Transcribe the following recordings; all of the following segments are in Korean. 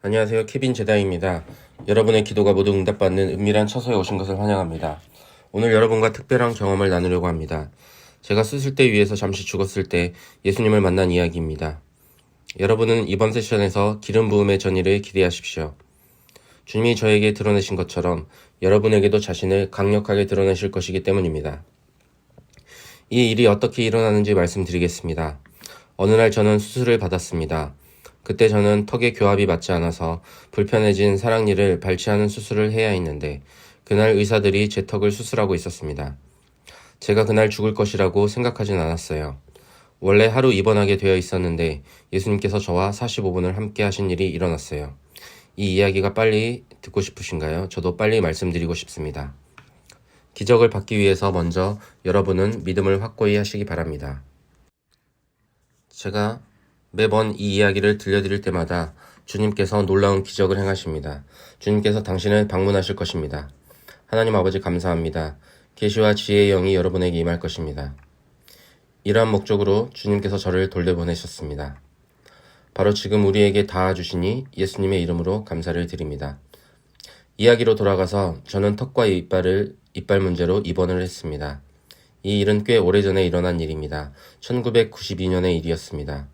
안녕하세요. 케빈 제다입니다. 여러분의 기도가 모두 응답받는 은밀한 처소에 오신 것을 환영합니다. 오늘 여러분과 특별한 경험을 나누려고 합니다. 제가 수술대 위에서 잠시 죽었을 때 예수님을 만난 이야기입니다. 여러분은 이번 세션에서 기름 부음의 전일을 기대하십시오. 주님이 저에게 드러내신 것처럼 여러분에게도 자신을 강력하게 드러내실 것이기 때문입니다. 이 일이 어떻게 일어나는지 말씀드리겠습니다. 어느 날 저는 수술을 받았습니다. 그때 저는 턱의 교합이 맞지 않아서 불편해진 사랑니를 발치하는 수술을 해야 했는데 그날 의사들이 제 턱을 수술하고 있었습니다. 제가 그날 죽을 것이라고 생각하진 않았어요. 원래 하루 입원하게 되어 있었는데 예수님께서 저와 45분을 함께 하신 일이 일어났어요. 이 이야기가 빨리 듣고 싶으신가요? 저도 빨리 말씀드리고 싶습니다. 기적을 받기 위해서 먼저 여러분은 믿음을 확고히 하시기 바랍니다. 제가 매번 이 이야기를 들려드릴 때마다 주님께서 놀라운 기적을 행하십니다. 주님께서 당신을 방문하실 것입니다. 하나님 아버지 감사합니다. 계시와 지혜의 영이 여러분에게 임할 것입니다. 이러한 목적으로 주님께서 저를 돌려보내셨습니다. 바로 지금 우리에게 닿아 주시니 예수님의 이름으로 감사를 드립니다. 이야기로 돌아가서 저는 턱과 이빨을 이빨 문제로 입원을 했습니다. 이 일은 꽤 오래전에 일어난 일입니다. 1992년의 일이었습니다.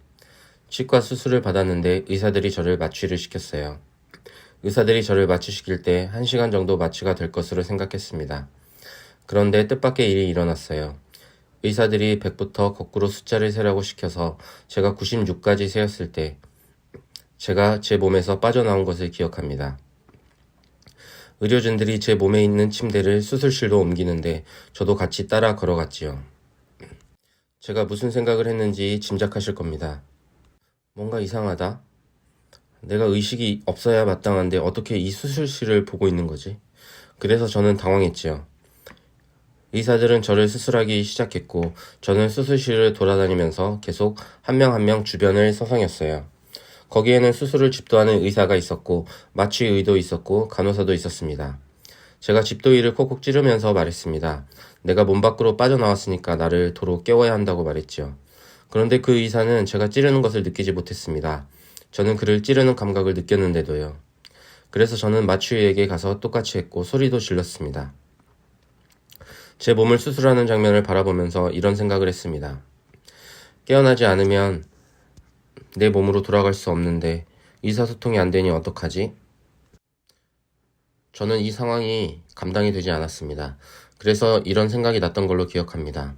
치과 수술을 받았는데 의사들이 저를 마취를 시켰어요. 의사들이 저를 마취시킬 때 1시간 정도 마취가 될 것으로 생각했습니다. 그런데 뜻밖의 일이 일어났어요. 의사들이 100부터 거꾸로 숫자를 세라고 시켜서 제가 96까지 세었을 때 제가 제 몸에서 빠져나온 것을 기억합니다. 의료진들이 제 몸에 있는 침대를 수술실로 옮기는데 저도 같이 따라 걸어갔지요. 제가 무슨 생각을 했는지 짐작하실 겁니다. 뭔가 이상하다. 내가 의식이 없어야 마땅한데 어떻게 이 수술실을 보고 있는 거지? 그래서 저는 당황했지요. 의사들은 저를 수술하기 시작했고 저는 수술실을 돌아다니면서 계속 한명 한 명 주변을 서성였어요. 거기에는 수술을 집도하는 의사가 있었고 마취 의도 있었고 간호사도 있었습니다. 제가 집도의를 콕콕 찌르면서 말했습니다. 내가 몸 밖으로 빠져나왔으니까 나를 도로 깨워야 한다고 말했지요. 그런데 그 의사는 제가 찌르는 것을 느끼지 못했습니다. 저는 그를 찌르는 감각을 느꼈는데도요. 그래서 저는 마취의에게 가서 똑같이 했고 소리도 질렀습니다. 제 몸을 수술하는 장면을 바라보면서 이런 생각을 했습니다. 깨어나지 않으면 내 몸으로 돌아갈 수 없는데 의사소통이 안 되니 어떡하지? 저는 이 상황이 감당이 되지 않았습니다. 그래서 이런 생각이 났던 걸로 기억합니다.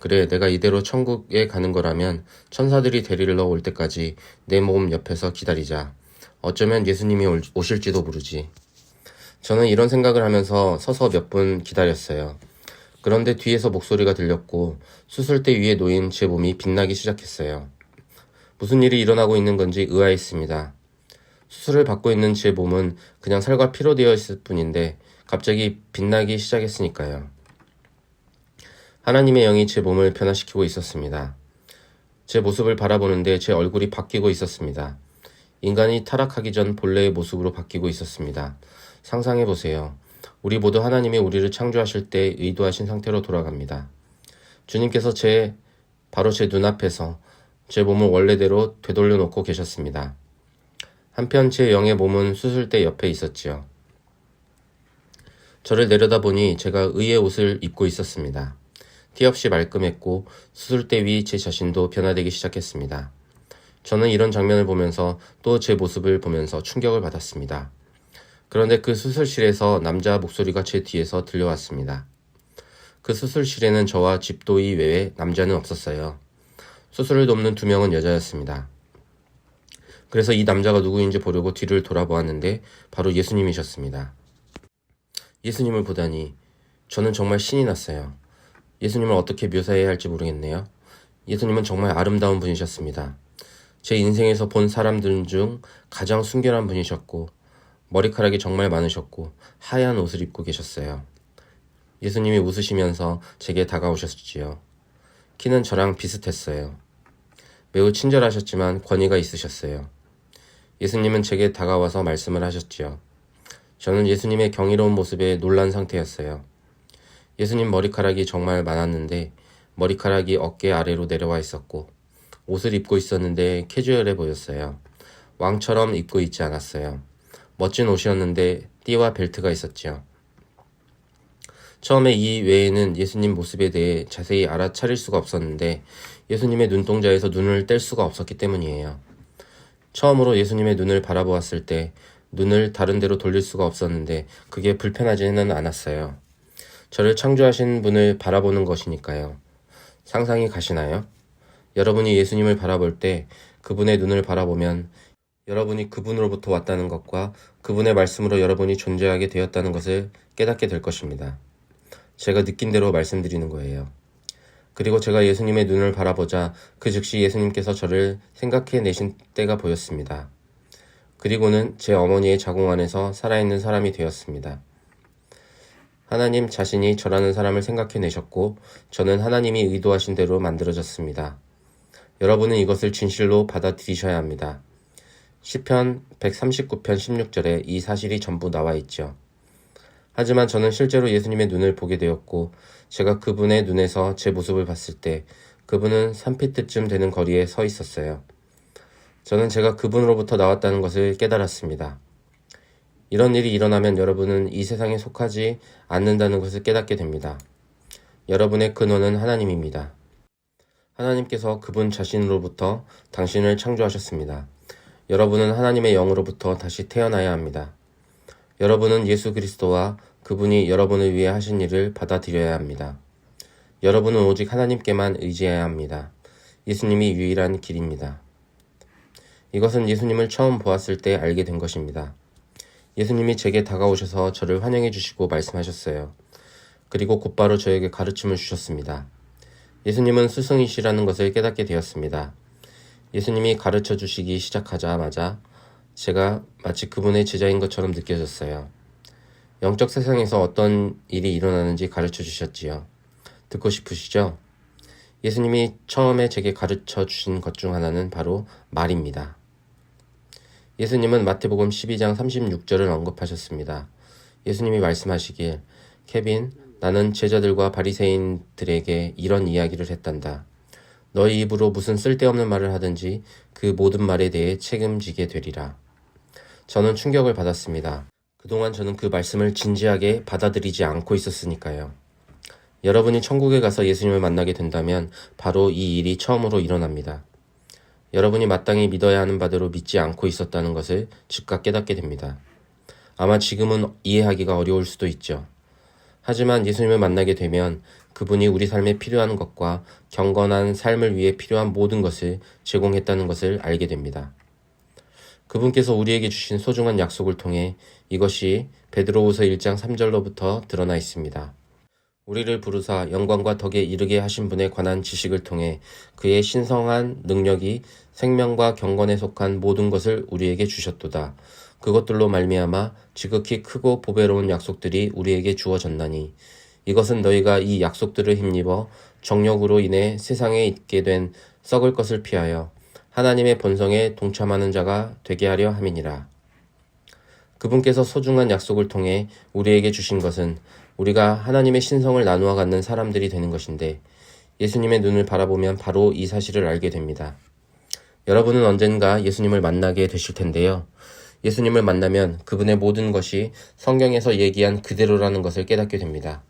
그래, 내가 이대로 천국에 가는 거라면 천사들이 데리러 올 때까지 내 몸 옆에서 기다리자. 어쩌면 예수님이 올- 오실지도 모르지. 저는 이런 생각을 하면서 서서 몇 분 기다렸어요. 그런데 뒤에서 목소리가 들렸고 수술대 위에 놓인 제 몸이 빛나기 시작했어요. 무슨 일이 일어나고 있는 건지 의아했습니다. 수술을 받고 있는 제 몸은 그냥 살과 피로 되어 있을 뿐인데 갑자기 빛나기 시작했으니까요. 하나님의 영이 제 몸을 변화시키고 있었습니다. 제 모습을 바라보는데 제 얼굴이 바뀌고 있었습니다. 인간이 타락하기 전 본래의 모습으로 바뀌고 있었습니다. 상상해 보세요. 우리 모두 하나님이 우리를 창조하실 때 의도하신 상태로 돌아갑니다. 주님께서 제, 바로 제 눈앞에서 제 몸을 원래대로 되돌려 놓고 계셨습니다. 한편 제 영의 몸은 수술대 옆에 있었지요. 저를 내려다보니 제가 의의 옷을 입고 있었습니다. 티 없이 말끔했고 수술대 위 제 자신도 변화되기 시작했습니다. 저는 이런 장면을 보면서 또 제 모습을 보면서 충격을 받았습니다. 그런데 그 수술실에서 남자 목소리가 제 뒤에서 들려왔습니다. 그 수술실에는 저와 집도이 외에 남자는 없었어요. 수술을 돕는 두 명은 여자였습니다. 그래서 이 남자가 누구인지 보려고 뒤를 돌아보았는데 바로 예수님이셨습니다. 예수님을 보다니 저는 정말 신이 났어요. 예수님을 어떻게 묘사해야 할지 모르겠네요. 예수님은 정말 아름다운 분이셨습니다. 제 인생에서 본 사람들 중 가장 순결한 분이셨고 머리카락이 정말 많으셨고 하얀 옷을 입고 계셨어요. 예수님이 웃으시면서 제게 다가오셨지요. 키는 저랑 비슷했어요. 매우 친절하셨지만 권위가 있으셨어요. 예수님은 제게 다가와서 말씀을 하셨지요. 저는 예수님의 경이로운 모습에 놀란 상태였어요. 예수님 머리카락이 정말 많았는데 머리카락이 어깨 아래로 내려와 있었고 옷을 입고 있었는데 캐주얼해 보였어요. 왕처럼 입고 있지 않았어요. 멋진 옷이었는데 띠와 벨트가 있었지요. 처음에 이 외에는 예수님 모습에 대해 자세히 알아차릴 수가 없었는데 예수님의 눈동자에서 눈을 뗄 수가 없었기 때문이에요. 처음으로 예수님의 눈을 바라보았을 때 눈을 다른 데로 돌릴 수가 없었는데 그게 불편하지는 않았어요. 저를 창조하신 분을 바라보는 것이니까요. 상상이 가시나요? 여러분이 예수님을 바라볼 때 그분의 눈을 바라보면 여러분이 그분으로부터 왔다는 것과 그분의 말씀으로 여러분이 존재하게 되었다는 것을 깨닫게 될 것입니다. 제가 느낀 대로 말씀드리는 거예요. 그리고 제가 예수님의 눈을 바라보자 그 즉시 예수님께서 저를 생각해 내신 때가 보였습니다. 그리고는 제 어머니의 자궁 안에서 살아있는 사람이 되었습니다. 하나님 자신이 저라는 사람을 생각해 내셨고 저는 하나님이 의도하신 대로 만들어졌습니다. 여러분은 이것을 진실로 받아들이셔야 합니다. 시편 139편 16절에 이 사실이 전부 나와 있죠. 하지만 저는 실제로 예수님의 눈을 보게 되었고 제가 그분의 눈에서 제 모습을 봤을 때 그분은 3피트쯤 되는 거리에 서 있었어요. 저는 제가 그분으로부터 나왔다는 것을 깨달았습니다. 이런 일이 일어나면 여러분은 이 세상에 속하지 않는다는 것을 깨닫게 됩니다. 여러분의 근원은 하나님입니다. 하나님께서 그분 자신으로부터 당신을 창조하셨습니다. 여러분은 하나님의 영으로부터 다시 태어나야 합니다. 여러분은 예수 그리스도와 그분이 여러분을 위해 하신 일을 받아들여야 합니다. 여러분은 오직 하나님께만 의지해야 합니다. 예수님이 유일한 길입니다. 이것은 예수님을 처음 보았을 때 알게 된 것입니다. 예수님이 제게 다가오셔서 저를 환영해 주시고 말씀하셨어요. 그리고 곧바로 저에게 가르침을 주셨습니다. 예수님은 스승이시라는 것을 깨닫게 되었습니다. 예수님이 가르쳐 주시기 시작하자마자 제가 마치 그분의 제자인 것처럼 느껴졌어요. 영적 세상에서 어떤 일이 일어나는지 가르쳐 주셨지요. 듣고 싶으시죠? 예수님이 처음에 제게 가르쳐 주신 것 중 하나는 바로 말입니다. 예수님은 마태복음 12장 36절을 언급하셨습니다. 예수님이 말씀하시길 케빈 나는 제자들과 바리새인들에게 이런 이야기를 했단다. 너희 입으로 무슨 쓸데없는 말을 하든지 그 모든 말에 대해 책임지게 되리라. 저는 충격을 받았습니다. 그동안 저는 그 말씀을 진지하게 받아들이지 않고 있었으니까요. 여러분이 천국에 가서 예수님을 만나게 된다면 바로 이 일이 처음으로 일어납니다. 여러분이 마땅히 믿어야 하는 바대로 믿지 않고 있었다는 것을 즉각 깨닫게 됩니다. 아마 지금은 이해하기가 어려울 수도 있죠. 하지만 예수님을 만나게 되면 그분이 우리 삶에 필요한 것과 경건한 삶을 위해 필요한 모든 것을 제공했다는 것을 알게 됩니다. 그분께서 우리에게 주신 소중한 약속을 통해 이것이 베드로후서 1장 3절로부터 드러나 있습니다. 우리를 부르사 영광과 덕에 이르게 하신 분에 관한 지식을 통해 그의 신성한 능력이 생명과 경건에 속한 모든 것을 우리에게 주셨도다. 그것들로 말미암아 지극히 크고 보배로운 약속들이 우리에게 주어졌나니 이것은 너희가 이 약속들을 힘입어 정욕으로 인해 세상에 있게 된 썩을 것을 피하여 하나님의 본성에 동참하는 자가 되게 하려 함이니라. 그분께서 소중한 약속을 통해 우리에게 주신 것은 우리가 하나님의 신성을 나누어 갖는 사람들이 되는 것인데 예수님의 눈을 바라보면 바로 이 사실을 알게 됩니다. 여러분은 언젠가 예수님을 만나게 되실 텐데요. 예수님을 만나면 그분의 모든 것이 성경에서 얘기한 그대로라는 것을 깨닫게 됩니다.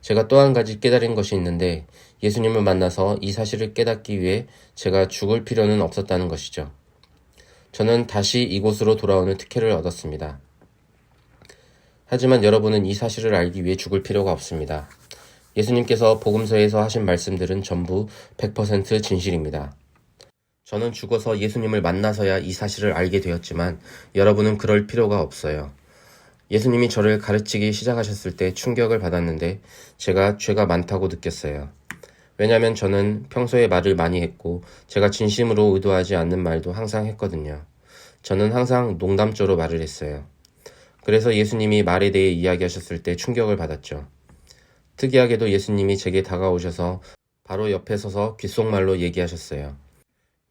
제가 또 한 가지 깨달은 것이 있는데 예수님을 만나서 이 사실을 깨닫기 위해 제가 죽을 필요는 없었다는 것이죠. 저는 다시 이곳으로 돌아오는 특혜를 얻었습니다. 하지만 여러분은 이 사실을 알기 위해 죽을 필요가 없습니다. 예수님께서 복음서에서 하신 말씀들은 전부 100% 진실입니다. 저는 죽어서 예수님을 만나서야 이 사실을 알게 되었지만 여러분은 그럴 필요가 없어요. 예수님이 저를 가르치기 시작하셨을 때 충격을 받았는데 제가 죄가 많다고 느꼈어요. 왜냐하면 저는 평소에 말을 많이 했고 제가 진심으로 의도하지 않는 말도 항상 했거든요. 저는 항상 농담조로 말을 했어요. 그래서 예수님이 말에 대해 이야기하셨을 때 충격을 받았죠. 특이하게도 예수님이 제게 다가오셔서 바로 옆에 서서 귓속말로 얘기하셨어요.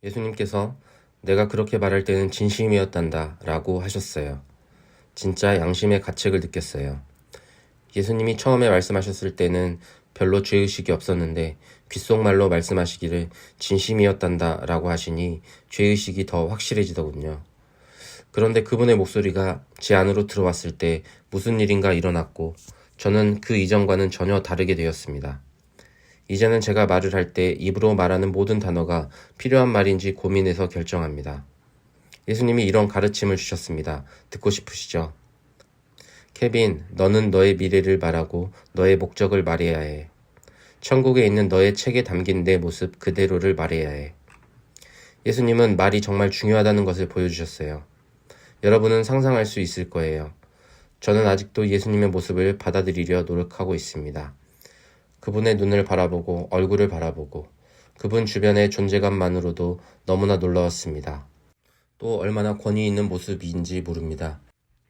예수님께서 내가 그렇게 말할 때는 진심이었단다 라고 하셨어요. 진짜 양심의 가책을 느꼈어요. 예수님이 처음에 말씀하셨을 때는 별로 죄의식이 없었는데 귓속말로 말씀하시기를 진심이었단다 라고 하시니 죄의식이 더 확실해지더군요. 그런데 그분의 목소리가 제 안으로 들어왔을 때 무슨 일인가 일어났고 저는 그 이전과는 전혀 다르게 되었습니다. 이제는 제가 말을 할 때 입으로 말하는 모든 단어가 필요한 말인지 고민해서 결정합니다. 예수님이 이런 가르침을 주셨습니다. 듣고 싶으시죠? 케빈, 너는 너의 미래를 말하고 너의 목적을 말해야 해. 천국에 있는 너의 책에 담긴 내 모습 그대로를 말해야 해. 예수님은 말이 정말 중요하다는 것을 보여주셨어요. 여러분은 상상할 수 있을 거예요. 저는 아직도 예수님의 모습을 받아들이려 노력하고 있습니다. 그분의 눈을 바라보고 얼굴을 바라보고 그분 주변의 존재감만으로도 너무나 놀라웠습니다. 또 얼마나 권위 있는 모습인지 모릅니다.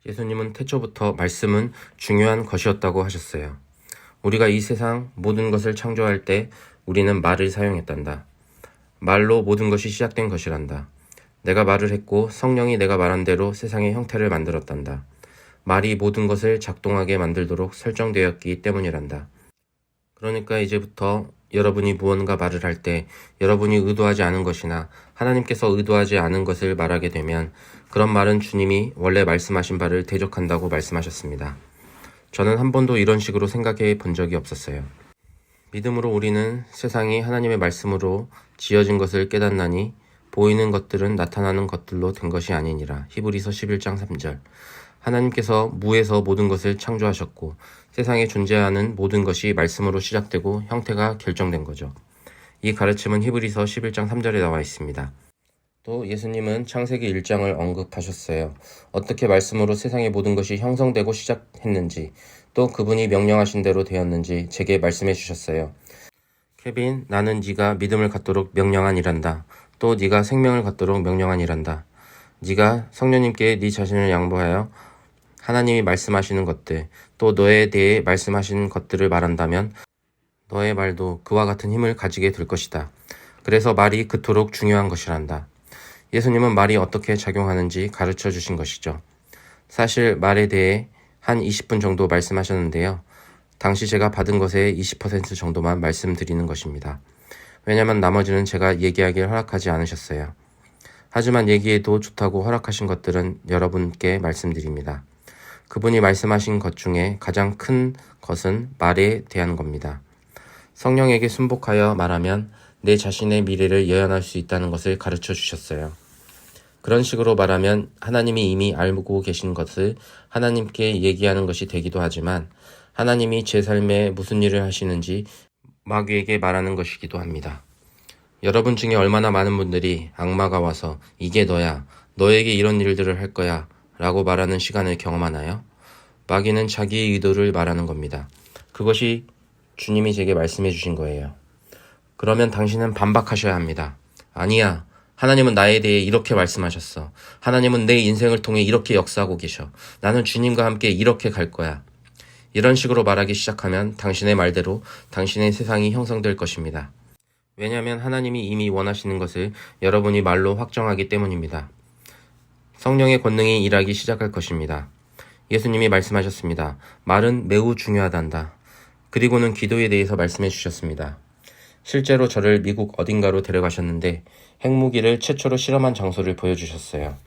예수님은 태초부터 말씀은 중요한 것이었다고 하셨어요. 우리가 이 세상 모든 것을 창조할 때 우리는 말을 사용했단다. 말로 모든 것이 시작된 것이란다. 내가 말을 했고 성령이 내가 말한 대로 세상의 형태를 만들었단다. 말이 모든 것을 작동하게 만들도록 설정되었기 때문이란다. 그러니까 이제부터 여러분이 무언가 말을 할 때 여러분이 의도하지 않은 것이나 하나님께서 의도하지 않은 것을 말하게 되면 그런 말은 주님이 원래 말씀하신 바를 대적한다고 말씀하셨습니다. 저는 한 번도 이런 식으로 생각해 본 적이 없었어요. 믿음으로 우리는 세상이 하나님의 말씀으로 지어진 것을 깨닫나니 보이는 것들은 나타나는 것들로 된 것이 아니니라. 히브리서 11장 3절. 하나님께서 무에서 모든 것을 창조하셨고 세상에 존재하는 모든 것이 말씀으로 시작되고 형태가 결정된 거죠. 이 가르침은 히브리서 11장 3절에 나와 있습니다. 또 예수님은 창세기 1장을 언급하셨어요. 어떻게 말씀으로 세상의 모든 것이 형성되고 시작했는지, 또 그분이 명령하신 대로 되었는지 제게 말씀해 주셨어요. 케빈, 나는 네가 믿음을 갖도록 명령한이란다. 또 네가 생명을 갖도록 명령한이란다. 네가 성령님께 네 자신을 양보하여 하나님이 말씀하시는 것들, 또 너에 대해 말씀하신 것들을 말한다면 너의 말도 그와 같은 힘을 가지게 될 것이다. 그래서 말이 그토록 중요한 것이란다. 예수님은 말이 어떻게 작용하는지 가르쳐 주신 것이죠. 사실 말에 대해 한 20분 정도 말씀하셨는데요. 당시 제가 받은 것의 20% 정도만 말씀드리는 것입니다. 왜냐면 나머지는 제가 얘기하길 허락하지 않으셨어요. 하지만 얘기해도 좋다고 허락하신 것들은 여러분께 말씀드립니다. 그분이 말씀하신 것 중에 가장 큰 것은 말에 대한 겁니다. 성령에게 순복하여 말하면 내 자신의 미래를 예언할 수 있다는 것을 가르쳐 주셨어요. 그런 식으로 말하면 하나님이 이미 알고 계신 것을 하나님께 얘기하는 것이 되기도 하지만 하나님이 제 삶에 무슨 일을 하시는지 마귀에게 말하는 것이기도 합니다. 여러분 중에 얼마나 많은 분들이 악마가 와서 이게 너야, 너에게 이런 일들을 할 거야 라고 말하는 시간을 경험하나요? 마귀는 자기의 의도를 말하는 겁니다. 그것이 주님이 제게 말씀해 주신 거예요. 그러면 당신은 반박하셔야 합니다. 아니야. 하나님은 나에 대해 이렇게 말씀하셨어. 하나님은 내 인생을 통해 이렇게 역사하고 계셔. 나는 주님과 함께 이렇게 갈 거야. 이런 식으로 말하기 시작하면 당신의 말대로 당신의 세상이 형성될 것입니다. 왜냐하면 하나님이 이미 원하시는 것을 여러분이 말로 확정하기 때문입니다. 성령의 권능이 일하기 시작할 것입니다. 예수님이 말씀하셨습니다. 말은 매우 중요하단다. 그리고는 기도에 대해서 말씀해 주셨습니다. 실제로 저를 미국 어딘가로 데려가셨는데 핵무기를 최초로 실험한 장소를 보여주셨어요.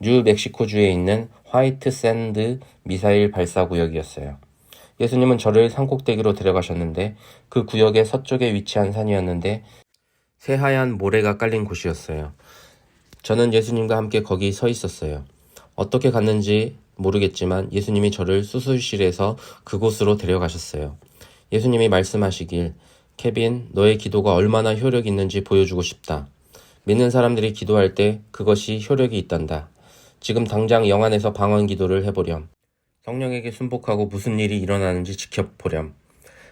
뉴 멕시코주에 있는 화이트 샌드 미사일 발사 구역이었어요. 예수님은 저를 산꼭대기로 데려가셨는데 그 구역의 서쪽에 위치한 산이었는데 새하얀 모래가 깔린 곳이었어요. 저는 예수님과 함께 거기 서 있었어요. 어떻게 갔는지 모르겠지만 예수님이 저를 수술실에서 그곳으로 데려가셨어요. 예수님이 말씀하시길 케빈, 너의 기도가 얼마나 효력 있는지 보여주고 싶다. 믿는 사람들이 기도할 때 그것이 효력이 있단다. 지금 당장 영안에서 방언 기도를 해보렴. 성령에게 순복하고 무슨 일이 일어나는지 지켜보렴.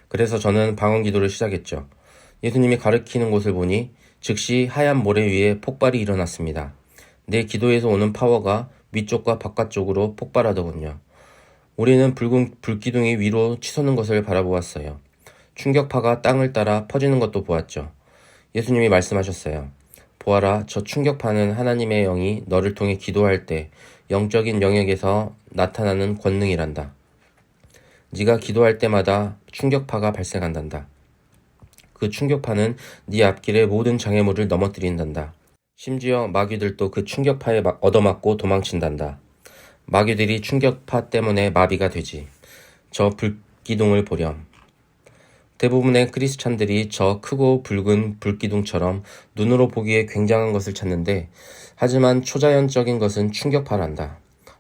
그래서 저는 방언 기도를 시작했죠. 예수님이 가르치는 곳을 보니 즉시 하얀 모래 위에 폭발이 일어났습니다. 내 기도에서 오는 파워가 위쪽과 바깥쪽으로 폭발하더군요. 우리는 붉은 불기둥이 위로 치솟는 것을 바라보았어요. 충격파가 땅을 따라 퍼지는 것도 보았죠. 예수님이 말씀하셨어요. 보아라, 저 충격파는 하나님의 영이 너를 통해 기도할 때 영적인 영역에서 나타나는 권능이란다. 네가 기도할 때마다 충격파가 발생한단다. 그 충격파는 네 앞길의 모든 장애물을 넘어뜨린단다. 심지어 마귀들도 그 충격파에 마- 얻어맞고 도망친단다. 마귀들이 충격파 때문에 마비가 되지. 저 불기둥을 보렴. 대부분의 크리스찬들이 저 크고 붉은 불기둥처럼 눈으로 보기에 굉장한 것을 찾는데, 하지만 초자연적인 것은 충격파란다.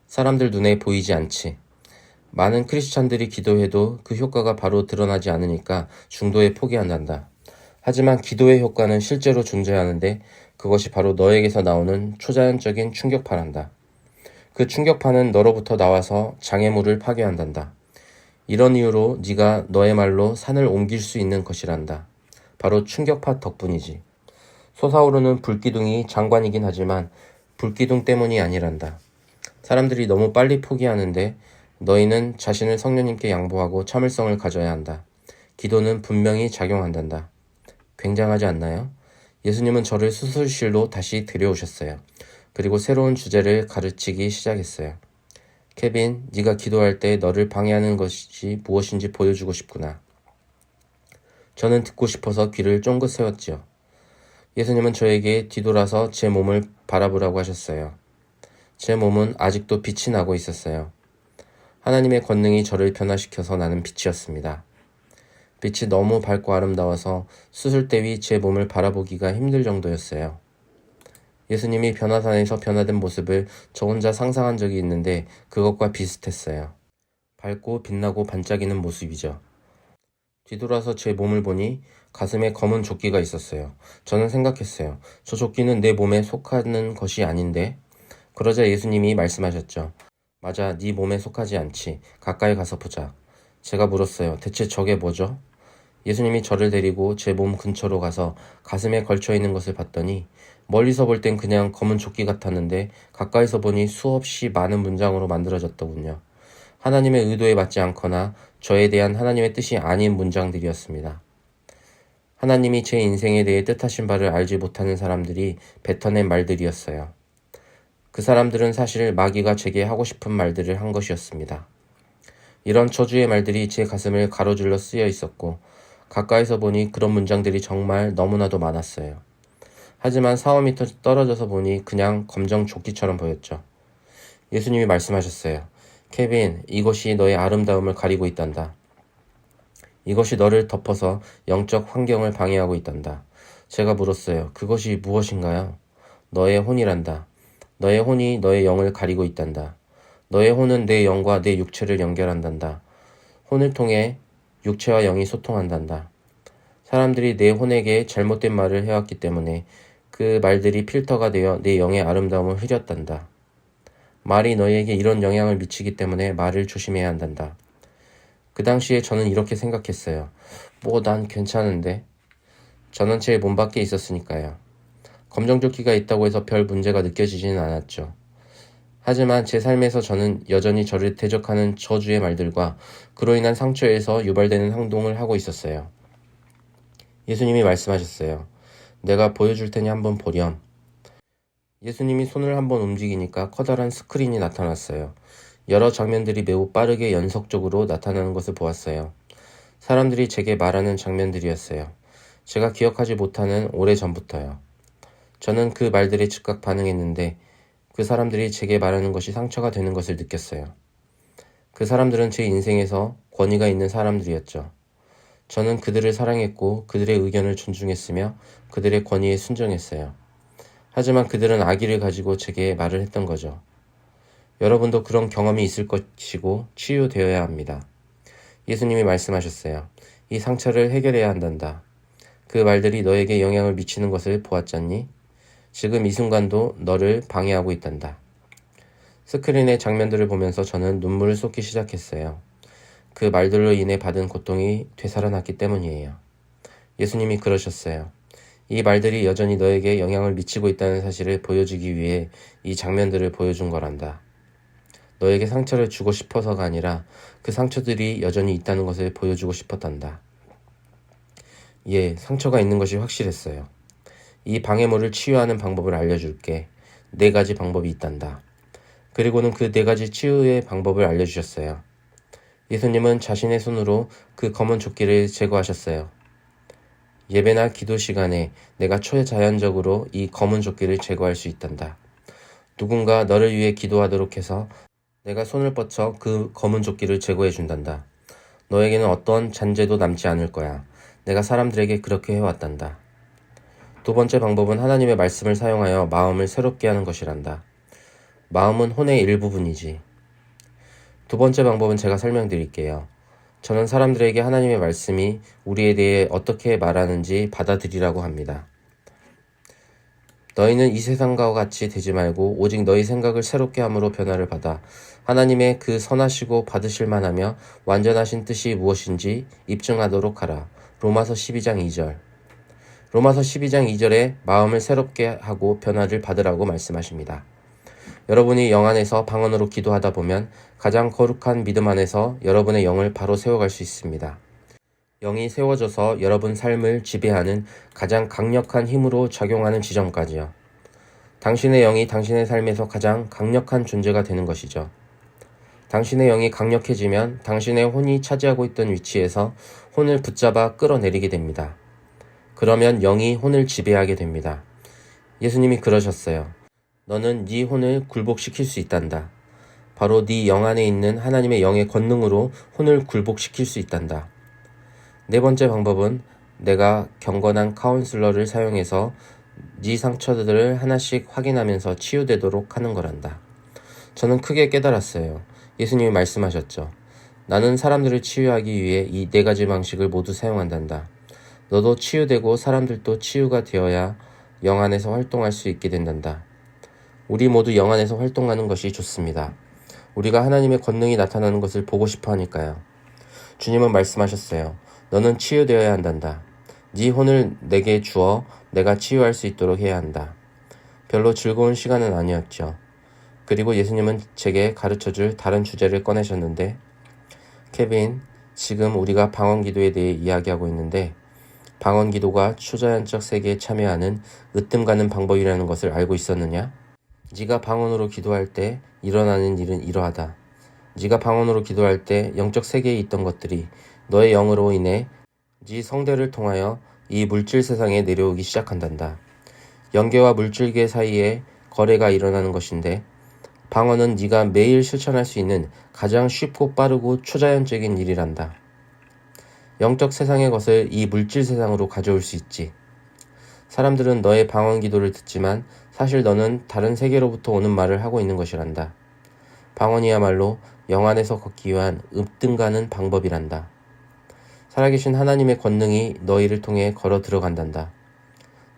사람들 눈에 보이지 않지. 많은 크리스찬들이 기도해도 그 효과가 바로 드러나지 않으니까 중도에 포기한단다. 하지만 기도의 효과는 실제로 존재하는데 그것이 바로 너에게서 나오는 초자연적인 충격파란다. 그 충격파는 너로부터 나와서 장애물을 파괴한단다. 이런 이유로 네가 너의 말로 산을 옮길 수 있는 것이란다. 바로 충격파 덕분이지. 솟아오르는 불기둥이 장관이긴 하지만 불기둥 때문이 아니란다. 사람들이 너무 빨리 포기하는데 너희는 자신을 성령님께 양보하고 참을성을 가져야 한다. 기도는 분명히 작용한단다. 굉장하지 않나요? 예수님은 저를 수술실로 다시 데려오셨어요. 그리고 새로운 주제를 가르치기 시작했어요. 케빈, 네가 기도할 때 너를 방해하는 것이 무엇인지 보여주고 싶구나. 저는 듣고 싶어서 귀를 쫑긋 세웠지요. 예수님은 저에게 뒤돌아서 제 몸을 바라보라고 하셨어요. 제 몸은 아직도 빛이 나고 있었어요. 하나님의 권능이 저를 변화시켜서 나는 빛이었습니다. 빛이 너무 밝고 아름다워서 수술대 위 제 몸을 바라보기가 힘들 정도였어요. 예수님이 변화산에서 변화된 모습을 저 혼자 상상한 적이 있는데 그것과 비슷했어요. 밝고 빛나고 반짝이는 모습이죠. 뒤돌아서 제 몸을 보니 가슴에 검은 조끼가 있었어요. 저는 생각했어요. 저 조끼는 내 몸에 속하는 것이 아닌데. 그러자 예수님이 말씀하셨죠. 맞아, 네 몸에 속하지 않지. 가까이 가서 보자. 제가 물었어요. 대체 저게 뭐죠? 예수님이 저를 데리고 제 몸 근처로 가서 가슴에 걸쳐 있는 것을 봤더니 멀리서 볼 땐 그냥 검은 조끼 같았는데 가까이서 보니 수없이 많은 문장으로 만들어졌더군요. 하나님의 의도에 맞지 않거나 저에 대한 하나님의 뜻이 아닌 문장들이었습니다. 하나님이 제 인생에 대해 뜻하신 바를 알지 못하는 사람들이 뱉어낸 말들이었어요. 그 사람들은 사실 마귀가 제게 하고 싶은 말들을 한 것이었습니다. 이런 저주의 말들이 제 가슴을 가로질러 쓰여 있었고 가까이서 보니 그런 문장들이 정말 너무나도 많았어요. 하지만 4, 5미터 떨어져서 보니 그냥 검정 조끼처럼 보였죠. 예수님이 말씀하셨어요. 케빈, 이것이 너의 아름다움을 가리고 있단다. 이것이 너를 덮어서 영적 환경을 방해하고 있단다. 제가 물었어요. 그것이 무엇인가요? 너의 혼이란다. 너의 혼이 너의 영을 가리고 있단다. 너의 혼은 내 영과 내 육체를 연결한단다. 혼을 통해 육체와 영이 소통한단다. 사람들이 내 혼에게 잘못된 말을 해왔기 때문에 그 말들이 필터가 되어 내 영의 아름다움을 흐렸단다. 말이 너에게 이런 영향을 미치기 때문에 말을 조심해야 한단다. 그 당시에 저는 이렇게 생각했어요. 뭐 난 괜찮은데. 저는 제 몸 밖에 있었으니까요. 검정조끼가 있다고 해서 별 문제가 느껴지지는 않았죠. 하지만 제 삶에서 저는 여전히 저를 대적하는 저주의 말들과 그로 인한 상처에서 유발되는 행동을 하고 있었어요. 예수님이 말씀하셨어요. 내가 보여줄 테니 한번 보렴. 예수님이 손을 한번 움직이니까 커다란 스크린이 나타났어요. 여러 장면들이 매우 빠르게 연속적으로 나타나는 것을 보았어요. 사람들이 제게 말하는 장면들이었어요. 제가 기억하지 못하는 오래 전부터요. 저는 그 말들에 즉각 반응했는데 그 사람들이 제게 말하는 것이 상처가 되는 것을 느꼈어요. 그 사람들은 제 인생에서 권위가 있는 사람들이었죠. 저는 그들을 사랑했고 그들의 의견을 존중했으며 그들의 권위에 순종했어요. 하지만 그들은 악의를 가지고 제게 말을 했던 거죠. 여러분도 그런 경험이 있을 것이고 치유되어야 합니다. 예수님이 말씀하셨어요. 이 상처를 해결해야 한단다. 그 말들이 너에게 영향을 미치는 것을 보았잖니? 지금 이 순간도 너를 방해하고 있단다. 스크린의 장면들을 보면서 저는 눈물을 쏟기 시작했어요. 그 말들로 인해 받은 고통이 되살아났기 때문이에요. 예수님이 그러셨어요. 이 말들이 여전히 너에게 영향을 미치고 있다는 사실을 보여주기 위해 이 장면들을 보여준 거란다. 너에게 상처를 주고 싶어서가 아니라 그 상처들이 여전히 있다는 것을 보여주고 싶었단다. 예, 상처가 있는 것이 확실했어요. 이 방해물을 치유하는 방법을 알려줄게. 네 가지 방법이 있단다. 그리고는 그 네 가지 치유의 방법을 알려주셨어요. 예수님은 자신의 손으로 그 검은 조끼를 제거하셨어요. 예배나 기도 시간에 내가 초자연적으로 이 검은 조끼를 제거할 수 있단다. 누군가 너를 위해 기도하도록 해서 내가 손을 뻗쳐 그 검은 조끼를 제거해 준단다. 너에게는 어떤 잔재도 남지 않을 거야. 내가 사람들에게 그렇게 해왔단다. 두 번째 방법은 하나님의 말씀을 사용하여 마음을 새롭게 하는 것이란다. 마음은 혼의 일부분이지. 두 번째 방법은 제가 설명드릴게요. 저는 사람들에게 하나님의 말씀이 우리에 대해 어떻게 말하는지 받아들이라고 합니다. 너희는 이 세상과 같이 되지 말고 오직 너희 생각을 새롭게 함으로 변화를 받아 하나님의 그 선하시고 받으실 만하며 완전하신 뜻이 무엇인지 입증하도록 하라. 로마서 12장 2절. 로마서 12장 2절에 마음을 새롭게 하고 변화를 받으라고 말씀하십니다. 여러분이 영 안에서 방언으로 기도하다 보면 가장 거룩한 믿음 안에서 여러분의 영을 바로 세워갈 수 있습니다. 영이 세워져서 여러분 삶을 지배하는 가장 강력한 힘으로 작용하는 지점까지요. 당신의 영이 당신의 삶에서 가장 강력한 존재가 되는 것이죠. 당신의 영이 강력해지면 당신의 혼이 차지하고 있던 위치에서 혼을 붙잡아 끌어내리게 됩니다. 그러면 영이 혼을 지배하게 됩니다. 예수님이 그러셨어요. 너는 네 혼을 굴복시킬 수 있단다. 바로 네 영 안에 있는 하나님의 영의 권능으로 혼을 굴복시킬 수 있단다. 네 번째 방법은 내가 경건한 카운슬러를 사용해서 네 상처들을 하나씩 확인하면서 치유되도록 하는 거란다. 저는 크게 깨달았어요. 예수님이 말씀하셨죠. 나는 사람들을 치유하기 위해 이 네 가지 방식을 모두 사용한단다. 너도 치유되고 사람들도 치유가 되어야 영 안에서 활동할 수 있게 된단다. 우리 모두 영 안에서 활동하는 것이 좋습니다. 우리가 하나님의 권능이 나타나는 것을 보고 싶어 하니까요. 주님은 말씀하셨어요. 너는 치유되어야 한단다. 네 혼을 내게 주어 내가 치유할 수 있도록 해야 한다. 별로 즐거운 시간은 아니었죠. 그리고 예수님은 제게 가르쳐 줄 다른 주제를 꺼내셨는데, 케빈, 지금 우리가 방언 기도에 대해 이야기하고 있는데, 방언 기도가 초자연적 세계에 참여하는 으뜸 가는 방법이라는 것을 알고 있었느냐? 네가 방언으로 기도할 때 일어나는 일은 이러하다. 네가 방언으로 기도할 때 영적 세계에 있던 것들이 너의 영으로 인해 네 성대를 통하여 이 물질 세상에 내려오기 시작한단다. 영계와 물질계 사이에 거래가 일어나는 것인데 방언은 네가 매일 실천할 수 있는 가장 쉽고 빠르고 초자연적인 일이란다. 영적 세상의 것을 이 물질 세상으로 가져올 수 있지. 사람들은 너의 방언 기도를 듣지만 사실 너는 다른 세계로부터 오는 말을 하고 있는 것이란다. 방언이야말로 영 안에서 걷기 위한 읍등가는 방법이란다. 살아계신 하나님의 권능이 너희를 통해 걸어 들어간단다.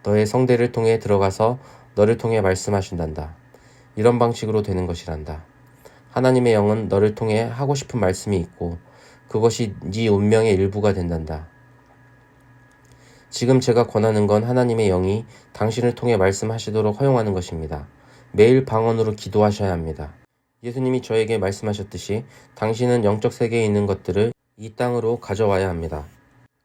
너의 성대를 통해 들어가서 너를 통해 말씀하신단다. 이런 방식으로 되는 것이란다. 하나님의 영은 너를 통해 하고 싶은 말씀이 있고 그것이 네 운명의 일부가 된단다. 지금 제가 권하는 건 하나님의 영이 당신을 통해 말씀하시도록 허용하는 것입니다. 매일 방언으로 기도하셔야 합니다. 예수님이 저에게 말씀하셨듯이 당신은 영적 세계에 있는 것들을 이 땅으로 가져와야 합니다.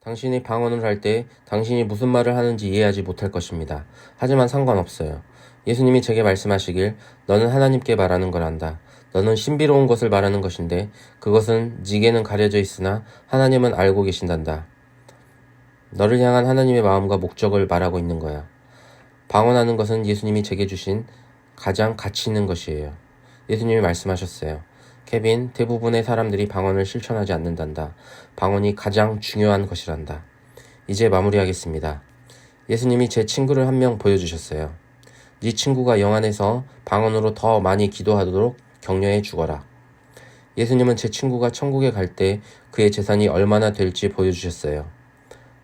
당신이 방언을 할 때 당신이 무슨 말을 하는지 이해하지 못할 것입니다. 하지만 상관없어요. 예수님이 제게 말씀하시길 너는 하나님께 말하는 거란다. 너는 신비로운 것을 말하는 것인데 그것은 지게는 가려져 있으나 하나님은 알고 계신단다. 너를 향한 하나님의 마음과 목적을 말하고 있는 거야. 방언하는 것은 예수님이 제게 주신 가장 가치 있는 것이에요. 예수님이 말씀하셨어요. 케빈, 대부분의 사람들이 방언을 실천하지 않는단다. 방언이 가장 중요한 것이란다. 이제 마무리하겠습니다. 예수님이 제 친구를 한 명 보여주셨어요. 네 친구가 영 안에서 방언으로 더 많이 기도하도록 격려해 주거라. 예수님은 제 친구가 천국에 갈 때 그의 재산이 얼마나 될지 보여주셨어요.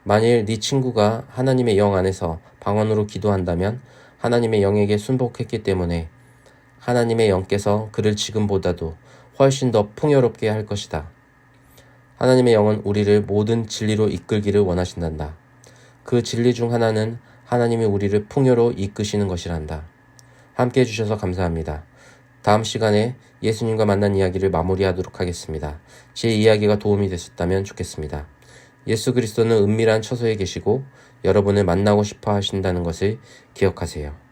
만일 네 친구가 하나님의 영 안에서 방언으로 기도한다면 하나님의 영에게 순복했기 때문에 하나님의 영께서 그를 지금보다도 훨씬 더 풍요롭게 할 것이다. 하나님의 영은 우리를 모든 진리로 이끌기를 원하신단다. 그 진리 중 하나는 하나님이 우리를 풍요로 이끄시는 것이란다. 함께 해주셔서 감사합니다. 다음 시간에 예수님과 만난 이야기를 마무리하도록 하겠습니다. 제 이야기가 도움이 되셨다면 좋겠습니다. 예수 그리스도는 은밀한 처소에 계시고 여러분을 만나고 싶어 하신다는 것을 기억하세요.